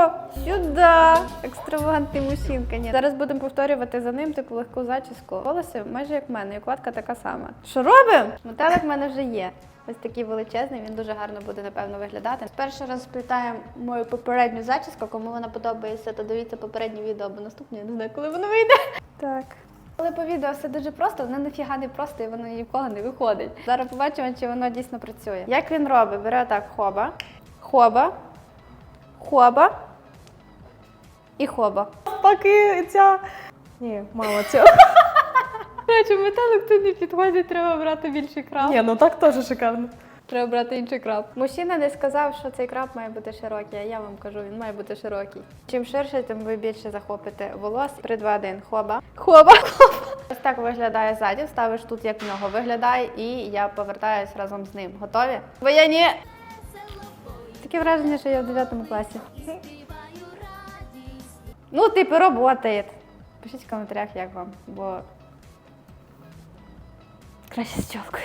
О, сюди! Екстравагантний мужчинка. Ні. Зараз будемо повторювати за ним таку легку зачіску. Волосся майже як в мене, і укладка така сама. Що робимо? Метелик в мене вже є. Ось такий величезний, він дуже гарно буде, напевно, виглядати. Перший раз сплітаємо мою попередню зачіску. Кому вона подобається, то дивіться попереднє відео або наступне, я не знаю, коли воно вийде. Так. Але по відео все дуже просто, воно нафіга не просто і воно нікого не виходить. Зараз побачимо, чи воно дійсно працює. Як він робить? Бере так хоба, хоба, хоба і хоба. Поки ця. Ні, мало цього. Речі, металик тут не підходить, треба брати більший краб. Ні, ну так теж шикарно. Треба брати інший краб. Мужчина не сказав, що цей краб має бути широкий, а я вам кажу, він має бути широкий. Чим ширше, тим ви більше захопите волос. 3, 2, 1, хоба. Хоба. хоба. Ось так виглядає ззаді. Ставиш тут, як в нього виглядає, і я повертаюсь разом з ним. Готові? Воєнні! Таке враження, що я в 9 класі. Ну, типу, роботає. Пишіть в коментарях, як вам, бо краще з чолкою.